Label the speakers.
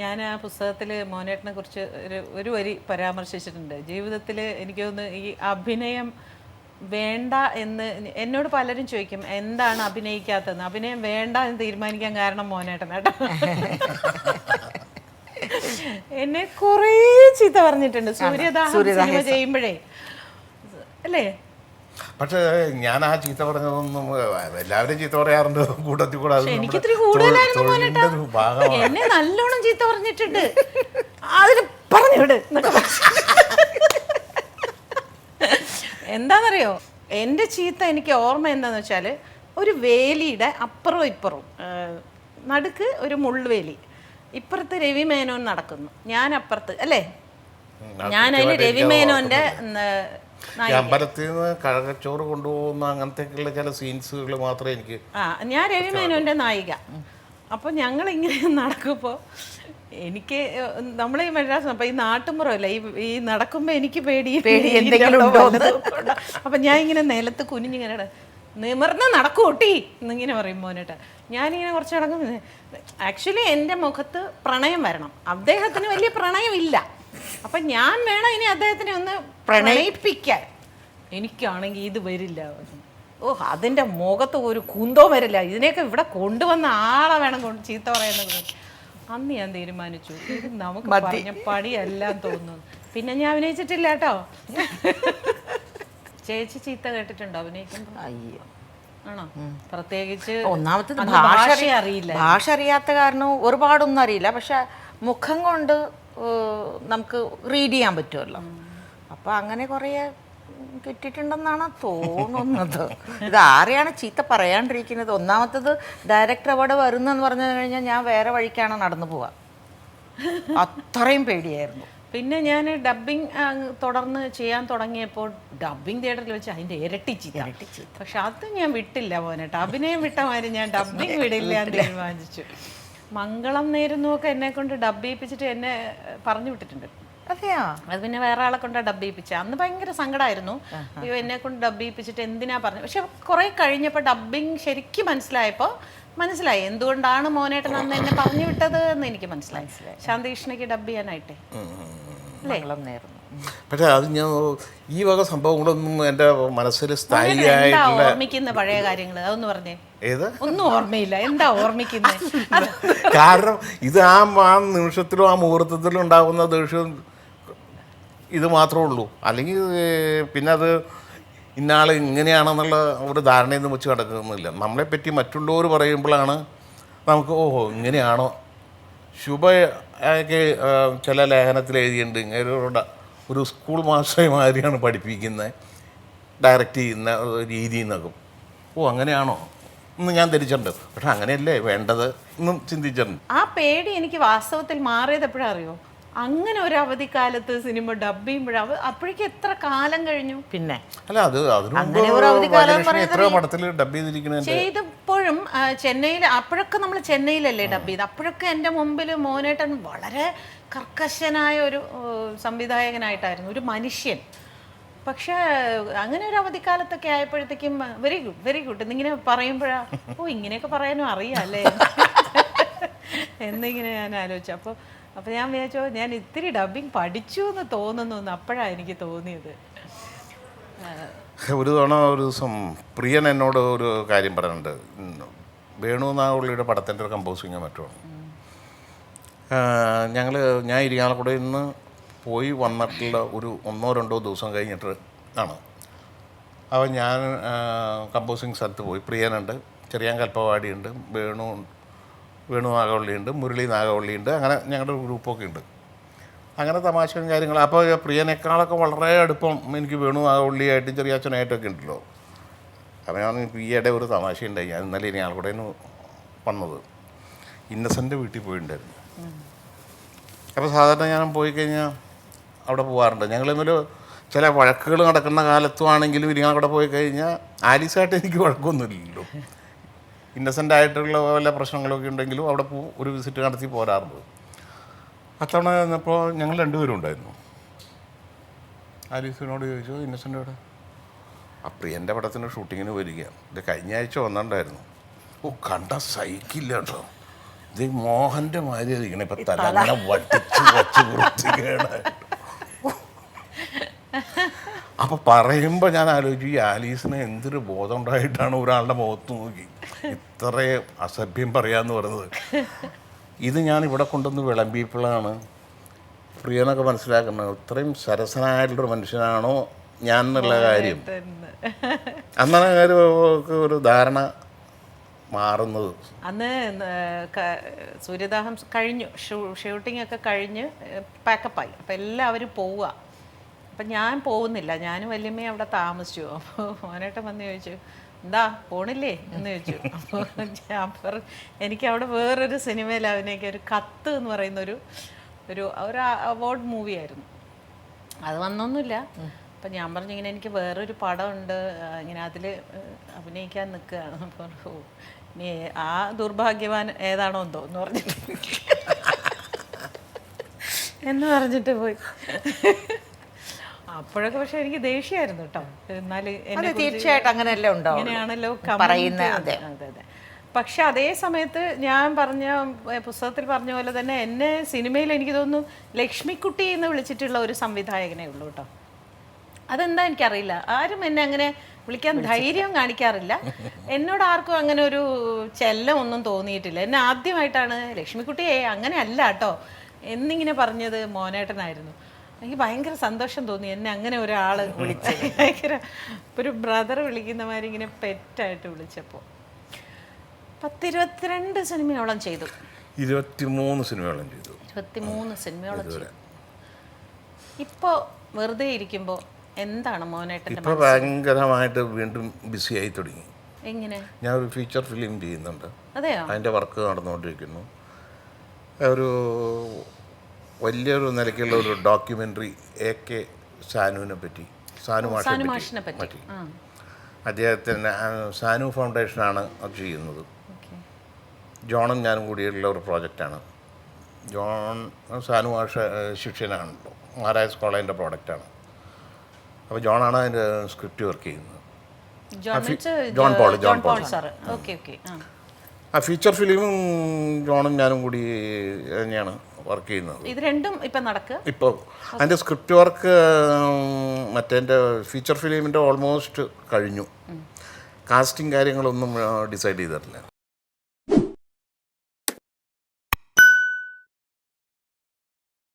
Speaker 1: ഞാൻ ആ പുസ്തകത്തിൽ മോനേട്ടനെ കുറിച്ച് ഒരു ഒരു വരി പരാമർശിച്ചിട്ടുണ്ട്. ജീവിതത്തിൽ എനിക്ക് തോന്നുന്നു ഈ അഭിനയം വേണ്ട എന്ന് എന്നോട് പലരും ചോദിക്കും എന്താണ് അഭിനയിക്കാത്തതെന്ന്? അഭിനയം വേണ്ട എന്ന് തീരുമാനിക്കാൻ കാരണം മോനേട്ടനാട്ടോ എന്നെ കുറേ ചീത്ത പറഞ്ഞിട്ടുണ്ട്. സൂര്യദാഹം ചെയ്യുമ്പോഴേ. അല്ലേ?
Speaker 2: പക്ഷേ ഞാൻ ആ ചീത്ത പറഞ്ഞതൊന്നും എല്ലാവരും ചീത്ത പറയാറുണ്ട്. കൂട്ടത്തിൽ കൂടെ അത്
Speaker 1: എനിക്ക്
Speaker 2: നമ്മുടെ
Speaker 1: ഇത്തിരി കൂടുതലായിരുന്നു
Speaker 2: തൊഴിൽ- തൊഴിലിന്റെ ഒരു ഭാഗമാണ്.
Speaker 1: എന്നെ നല്ലോണം ചീത്ത പറഞ്ഞിട്ടുണ്ട്. അതിന് പറഞ്ഞു വിട് എന്നൊക്കെ പറഞ്ഞു. എന്താണെന്നറിയോ എന്റെ ചീത്ത എനിക്ക് ഓർമ്മ എന്താന്ന് വെച്ചാൽ ഒരു വേലിയുടെ അപ്പുറവും ഇപ്പുറവും. ആ, നടുക്ക് ഒരു മുള്ളുവേലി ഇപ്പുറത്ത് രവി മേനോൻ നടക്കുന്നു. ഞാൻ അപ്പുറത്ത് അല്ലേ? ഞാൻ അതിന് രവി മേനോന്റെ
Speaker 2: ഈ അമ്പലത്തിൽ നിന്ന് കഴകച്ചോറ് കൊണ്ടുപോകുന്ന അങ്ങനത്തെയൊക്കെയുള്ള ചില സീൻസുകൾ മാത്രമേ എനിക്ക്
Speaker 1: ആ ഞാൻ രവിമേനോന്റെ നായിക. അപ്പൊ ഞങ്ങൾ ഇങ്ങനെ നടക്കുമ്പോ എനിക്ക് നമ്മൾ ഈ മദ്രാസ് അപ്പൊ ഈ നാട്ടുമ്പുറമല്ല ഈ ഈ നടക്കുമ്പോ എനിക്ക് പേടി.
Speaker 3: പേടി എന്തെങ്കിലും
Speaker 1: അപ്പൊ ഞാൻ ഇങ്ങനെ നിലത്ത് കുനിഞ്ഞിങ്ങനെ നിമർന്ന് നിമിർന്ന് നടക്കൂട്ടി എന്നിങ്ങനെ പറയും മോനേട്ട. ഞാനിങ്ങനെ കുറച്ച് നടക്കും ആക്ച്വലി എന്റെ മുഖത്ത് പ്രണയം വരണം. അദ്ദേഹത്തിന് വലിയ പ്രണയമില്ല. അപ്പൊ ഞാൻ വേണം ഇനി അദ്ദേഹത്തിനെ ഒന്ന് പ്രണയിപ്പിക്കാൻ. എനിക്കാണെങ്കിൽ ഇത് വരില്ല. ഓ അതിന്റെ മുഖത്ത് ഒരു കുന്തോ വരില്ല. ഇതിനെയൊക്കെ ഇവിടെ കൊണ്ടുവന്ന ആളെ വേണം കൊണ്ട് ചീത്ത പറയുന്നത്. അന്ന് ഞാൻ തീരുമാനിച്ചു. ഇത് നമുക്ക് പറഞ്ഞ പണിയെല്ലാം തോന്നുന്നു. പിന്നെ ഞാൻ അഭിനയിച്ചിട്ടില്ല കേട്ടോ. ചേച്ചി ചീത്ത കേട്ടിട്ടുണ്ടോ അഭിനയിക്കുമ്പോൾ
Speaker 3: അയ്യോ.
Speaker 1: ആണോ? പ്രത്യേകിച്ച് ഒന്നാമത്തെ
Speaker 3: ഭാഷ
Speaker 1: അറിയില്ല.
Speaker 3: ഭാഷ അറിയാത്ത കാരണം ഒരുപാടൊന്നും അറിയില്ല. പക്ഷെ മുഖം കൊണ്ട് നമുക്ക് റീഡ് ചെയ്യാൻ പറ്റുമല്ലോ. അപ്പൊ അങ്ങനെ കുറേ കിട്ടിയിട്ടുണ്ടെന്നാണ് തോന്നുന്നത്. ഇത് ആരെയാണ് ചീത്ത പറയാണ്ടിരിക്കുന്നത്? ഒന്നാമത്തത് ഡയറക്ടർ അവിടെ വരുന്നെന്ന് പറഞ്ഞു കഴിഞ്ഞാൽ ഞാൻ വേറെ വഴിക്കാണ് നടന്നു പോവാ. അത്രയും പേടിയായിരുന്നു.
Speaker 1: പിന്നെ ഞാൻ ഡബിങ് തുടർന്ന് ചെയ്യാൻ തുടങ്ങിയപ്പോൾ ഡബിങ് തിയേറ്ററിൽ വെച്ച് അതിന്റെ ഇരട്ടി ചീത്ത. പക്ഷെ അത് ഞാൻ വിട്ടില്ല പോനേട്ടോ അഭിനയം വിട്ട മാതിരി ഞാൻ ഡബിങ് വിടില്ല എന്ന് തീരുമാനിച്ചു. മംഗളം നേരുന്നു ഒക്കെ എന്നെ കൊണ്ട് ഡബ് ചെയ്യിപ്പിച്ചിട്ട് എന്നെ പറഞ്ഞു വിട്ടിട്ടുണ്ട്.
Speaker 3: അതെയാ?
Speaker 1: അത് പിന്നെ വേറെ ആളെ കൊണ്ട് ഡബ് ചെയ്യിപ്പിച്ചത് അന്ന് ഭയങ്കര സങ്കടമായിരുന്നു അയ്യോ എന്നെ കൊണ്ട് ഡബ് ചെയ്യിപ്പിച്ചിട്ട് എന്തിനാ പറഞ്ഞു? പക്ഷെ കുറെ കഴിഞ്ഞപ്പോൾ ഡബ്ബിങ് ശരിക്കും മനസ്സിലായപ്പോൾ മനസ്സിലായി. എന്തുകൊണ്ടാണ് മോനേട്ടൻ അന്ന് എന്നെ പറഞ്ഞു വിട്ടത് എന്ന് എനിക്ക് മനസ്സിലായി. ശാന്തകൃഷ്ണയ്ക്ക് ഡബ് ചെയ്യാനായിട്ടേ.
Speaker 3: അല്ലേ?
Speaker 1: പക്ഷെ
Speaker 2: അത് ഞാൻ ഈ വക സംഭവങ്ങളൊന്നും എന്റെ മനസ്സിൽ സ്ഥായിയായിട്ടുള്ള
Speaker 1: ഓർമ്മിക്കുന്ന പഴയ കാര്യങ്ങൾ അതൊന്ന് പറഞ്ഞേ.
Speaker 2: ഏത്?
Speaker 1: ഒന്നും ഓർമ്മയില്ല. എന്താ ഓർമ്മിക്കുന്നത്
Speaker 2: കാരണം ഇത് ആ ആ നിമിഷത്തിലും ആ മുഹൂർത്തത്തിലും ഉണ്ടാകുന്ന ദേഷ്യം ഇത് മാത്രമേ ഉള്ളൂ. അല്ലെങ്കിൽ പിന്നെ അത് ഇന്നാൾ ഇങ്ങനെയാണെന്നുള്ള ഒരു ധാരണയൊന്നും വെച്ച് കിടക്കുന്നില്ല. നമ്മളെപ്പറ്റി മറ്റുള്ളവർ പറയുമ്പോഴാണ് നമുക്ക് ഓഹോ ഇങ്ങനെയാണോ? ശുഭ ചില ലേഖനത്തിൽ എഴുതിയിട്ടുണ്ട്. ഇങ്ങനെ ഒരു സ്കൂൾ മാസ്റ്ററെ മാതിരിയാണ് പഠിപ്പിക്കുന്നത് ഡയറക്റ്റ് ചെയ്യുന്ന രീതി എന്നൊക്കെ ഓ അങ്ങനെയാണോ? എന്ന് ഞാൻ ധരിച്ചിട്ടുണ്ട്. പക്ഷെ അങ്ങനെയല്ലേ വേണ്ടത് എന്നും ചിന്തിച്ചിട്ടുണ്ട്.
Speaker 1: ആ പേടി എനിക്ക് വാസ്തവത്തിൽ മാറിയത് എപ്പോഴാ അറിയോ? അങ്ങനെ ഒരു അവധിക്കാലത്ത് സിനിമ ഡബ് ചെയ്യുമ്പോഴാണ് അപ്പോഴേക്കും എത്ര കാലം കഴിഞ്ഞു?
Speaker 3: പിന്നെ.
Speaker 2: അല്ല അത് അതിനു മുമ്പ്
Speaker 3: അങ്ങനെ ഒരു അവധിക്കാലം എന്ന്
Speaker 2: എത്ര പടത്തിൽ ഡബ് ചെയ്തിരിക്കുന്നത്
Speaker 1: ചെയ്തപ്പോഴും ആ, ചെന്നൈയിൽ അപ്പോഴൊക്കെ നമ്മൾ ചെന്നൈയിലല്ലേ ഡബ് ചെയ്ത് അപ്പോഴൊക്കെ എന്റെ മുമ്പിൽ മോനേട്ടൻ വളരെ കർക്കശനായ ഒരു സംവിധായകനായിട്ടായിരുന്നു ഒരു മനുഷ്യൻ. പക്ഷേ അങ്ങനെ ഒരു അവധിക്കാലത്തൊക്കെ ആയപ്പോഴത്തേക്കും വെരി ഗുഡ് വെരി ഗുഡ് എന്നിങ്ങനെ പറയുമ്പോഴാ ഓ ഇങ്ങനെയൊക്കെ പറയാനും അറിയാല്ലേ? എന്നിങ്ങനെ ഞാൻ ആലോചിച്ചു. അപ്പോൾ അപ്പോൾ ഞാൻ വിചാരിച്ചോ ഞാൻ ഇത്തിരി ഡബിങ് പഠിച്ചു എന്ന് തോന്നുന്നു അപ്പോഴാണ് എനിക്ക് തോന്നിയത്.
Speaker 2: ഒരു തവണ ഒരു ദിവസം പ്രിയൻ എന്നോട് ഒരു കാര്യം പറയുന്നുണ്ട് വേണു നാഗുള്ളിയുടെ പടത്തിന്റെ ഒരു കമ്പോസിങ് മറ്റുമാണ് ഞങ്ങൾ ഞാൻ ഇരിങ്ങാലക്കുടയിൽ നിന്ന് പോയി വന്നിട്ടുള്ള ഒരു ഒന്നോ രണ്ടോ ദിവസം കഴിഞ്ഞിട്ട് ആണ്. അപ്പോൾ ഞാൻ കമ്പോസിങ് സ്ഥലത്ത് പോയി. പ്രിയനുണ്ട് ചെറിയ കൽപ്പവാടിയുണ്ട് വേണു വേണു നാഗവള്ളിയുണ്ട് മുരളി നാഗവള്ളിയുണ്ട് അങ്ങനെ ഞങ്ങളുടെ ഗ്രൂപ്പൊക്കെ ഉണ്ട്. അങ്ങനെ തമാശയും കാര്യങ്ങളും. അപ്പോൾ പ്രിയനേക്കാളൊക്കെ വളരെ അടുപ്പം എനിക്ക് വേണു ആ ഉള്ളിയായിട്ടും ചെറിയ അച്ഛനായിട്ടൊക്കെ ഉണ്ടല്ലോ. ഞാൻ ഈയിടെ ഒരു തമാശയുണ്ടായി ഞാൻ ഇന്നലെ ഇനി ആൾക്കൂടെ വന്നത്. ഇന്നസെന്റെ വീട്ടിൽ പോയിട്ടുണ്ടായിരുന്നു അപ്പോൾ സാധാരണ ഞാൻ പോയി കഴിഞ്ഞാൽ അവിടെ പോകാറുണ്ട് ഞങ്ങൾ ഇന്നലെ ചില വഴക്കുകൾ നടക്കുന്ന കാലത്തും ആണെങ്കിലും ഇരിങ്ങാലക്കുട പോയി കഴിഞ്ഞാൽ ആലീസായിട്ട് എനിക്ക് വഴക്കൊന്നുമില്ലല്ലോ. ഇന്നസെന്റ് ആയിട്ടുള്ള വല്ല പ്രശ്നങ്ങളൊക്കെ ഉണ്ടെങ്കിലും അവിടെ ഒരു വിസിറ്റ് നടത്തി പോരാറുണ്ട്. അത്തവണ ചെന്നപ്പോൾ ഞങ്ങൾ രണ്ടുപേരും ഉണ്ടായിരുന്നു. ആലീസിനോട് ചോദിച്ചു ഇന്നസെന്റ് അവിടെ ആ പ്രിയന്റെ പടത്തിന് ഷൂട്ടിങ്ങിന് വരിക ഇത് കഴിഞ്ഞ ആഴ്ച വന്നിട്ടുണ്ടായിരുന്നു. ഓ കണ്ട സഹിക്കില്ല കേട്ടോ ഇത് മോഹന്റെ മാതിരി ഇരിക്കണേ. ഇപ്പം തല അങ്ങനെ വട്ടിച്ച് വച്ച് കുറച്ചുകയാണ് അപ്പം പറയുമ്പോൾ ഞാൻ ആലോചിച്ചു ഈ ആലീസിന് എന്തൊരു ബോധം ഉണ്ടായിട്ടാണ് ഒരാളുടെ മുഖത്ത് നോക്കി. ഇത്രയും അസഭ്യം പറയാന്ന് പറയുന്നത് ഇത് ഞാൻ ഇവിടെ കൊണ്ടുവന്ന് വിളമ്പിയപ്പോഴാണ് പ്രിയനൊക്കെ മനസ്സിലാക്കുന്നത് ഇത്രയും സരസനായിട്ടുള്ളൊരു മനുഷ്യനാണോ ഞാൻ എന്നുള്ള കാര്യം. അന്നാണ് കാര്യം ഒരു ധാരണ മാറുന്നത്.
Speaker 1: അന്ന് സൂര്യദാഹം കഴിഞ്ഞു. ഷൂട്ടിംഗ് ഒക്കെ കഴിഞ്ഞ് പാക്കപ്പായി. അപ്പം എല്ലാവരും പോവുക. അപ്പം ഞാൻ പോകുന്നില്ല. ഞാനും വല്യമ്മയും അവിടെ താമസിച്ചു. അപ്പോൾ മോനേട്ടൻ വന്ന് ചോദിച്ചു എന്താ പോണില്ലേ? എന്ന് ചോദിച്ചു. അപ്പോൾ ഞാൻ പറഞ്ഞു എനിക്ക് അവിടെ വേറൊരു സിനിമയിൽ അവനേക്ക് ഒരു കത്ത് എന്ന് പറയുന്ന ഒരു ഒരു ഒരു അവാർഡ് മൂവി ആയിരുന്നു. അത് വന്നൊന്നുമില്ല. അപ്പം ഞാൻ പറഞ്ഞു ഇങ്ങനെ എനിക്ക് വേറൊരു പടമുണ്ട്. ഇങ്ങനെ അതിൽ അഭിനയിക്കാൻ നിൽക്കുകയാണ്. അപ്പോൾ നീ ഇനി ആ ദുർഭാഗ്യവാൻ ഏതാണോ എന്തോ എന്ന് പറഞ്ഞിട്ട്. എന്ന് പറഞ്ഞിട്ട് പോയി. അപ്പോഴൊക്കെ പക്ഷെ എനിക്ക് ദേഷ്യമായിരുന്നു കേട്ടോ. എന്നാൽ
Speaker 3: തീർച്ചയായിട്ടും അങ്ങനെയല്ലേ ഉണ്ടോ
Speaker 1: അങ്ങനെയാണല്ലോ
Speaker 3: പറയുന്ന അതെ.
Speaker 1: അതെ അതെ. പക്ഷെ അതേ സമയത്ത് ഞാൻ പറഞ്ഞ പുസ്തകത്തിൽ പറഞ്ഞ പോലെ തന്നെ എന്നെ സിനിമയിൽ എനിക്ക് തോന്നുന്നു ലക്ഷ്മിക്കുട്ടി എന്ന് വിളിച്ചിട്ടുള്ള ഒരു സംവിധായകനേ ഉള്ളൂ കേട്ടോ. അതെന്താ എനിക്കറിയില്ല. ആരും എന്നെ അങ്ങനെ വിളിക്കാൻ ധൈര്യം കാണിക്കാറില്ല. എന്നോട് ആർക്കും അങ്ങനെ ഒരു ചെല്ലം ഒന്നും തോന്നിയിട്ടില്ല. എന്നെ ആദ്യമായിട്ടാണ് ലക്ഷ്മിക്കുട്ടിയെ അങ്ങനെ അല്ല കേട്ടോ. എന്നിങ്ങനെ പറഞ്ഞത് മോനേട്ടനായിരുന്നു. എനിക്ക് ഭയങ്കര സന്തോഷം തോന്നി എന്നെ അങ്ങനെ ഒരാൾ വിളിച്ച. ഭയങ്കര ഒരു ബ്രദർ വിളിക്കുന്ന മാതിരി ഇങ്ങനെ പെറ്റായിട്ട് വിളിച്ചപ്പോൾ പത്തിരുപത്തിരണ്ട് സിനിമയോളം ചെയ്തു.
Speaker 2: ഇരുപത്തിമൂന്ന് സിനിമയോളം ചെയ്തു.
Speaker 1: ഇരുപത്തിമൂന്ന് സിനിമയോളം ചെയ്തു. ഇപ്പോൾ വെറുതെ ഇരിക്കുമ്പോൾ എന്താണ് മോനേട്ടൻ
Speaker 2: ഇപ്പോൾ ഭയങ്കരമായിട്ട് വീണ്ടും ബിസി ആയി തുടങ്ങി.
Speaker 1: എങ്ങനെ?
Speaker 2: ഞാൻ ഒരു ഫീച്ചർ ഫിലിം ചെയ്യുന്നുണ്ട്.
Speaker 1: അതെയോ?
Speaker 2: അതിന്റെ വർക്ക് നടന്നുകൊണ്ടിരിക്കുന്നു. ഒരു വലിയൊരു നിലയ്ക്കുള്ള ഒരു ഡോക്യുമെന്ററി എ കെ സാനുവിനെ പറ്റി സാനു മാഷിനെ പറ്റി
Speaker 1: പറ്റി.
Speaker 2: അദ്ദേഹത്തിന് സാനു ഫൗണ്ടേഷനാണ് അത് ചെയ്യുന്നത്. ജോണും ഞാനും കൂടിയുള്ള ഒരു പ്രോജക്റ്റാണ്. ജോൺ സാനു മാഷ ശിഷ്യനാണല്ലോ മഹാരാജ് കോളേജിന്റെ പ്രോഡക്റ്റാണ്. അപ്പോൾ ജോണാണ് അതിന്റെ സ്ക്രിപ്റ്റ് വർക്ക് ചെയ്യുന്നത്.
Speaker 1: ജോൺ
Speaker 2: പോൾ, ജോൺ
Speaker 1: പോൾ ആ
Speaker 2: ഫീച്ചർ ഫിലിമും ജോണും ഞാനും കൂടി തന്നെയാണ്. വർക്ക് ചെയ്യുന്നത്.
Speaker 1: ഇത് രണ്ടും ഇപ്പം നടക്കുക
Speaker 2: ഇപ്പോൾ അതിന്റെ സ്ക്രിപ്റ്റ് വർക്ക് മറ്റേ ഫീച്ചർ ഫിലിമിന്റെ ഓൾമോസ്റ്റ് കഴിഞ്ഞു. കാസ്റ്റിംഗ് കാര്യങ്ങളൊന്നും ഡിസൈഡ് ചെയ്തിട്ടില്ല.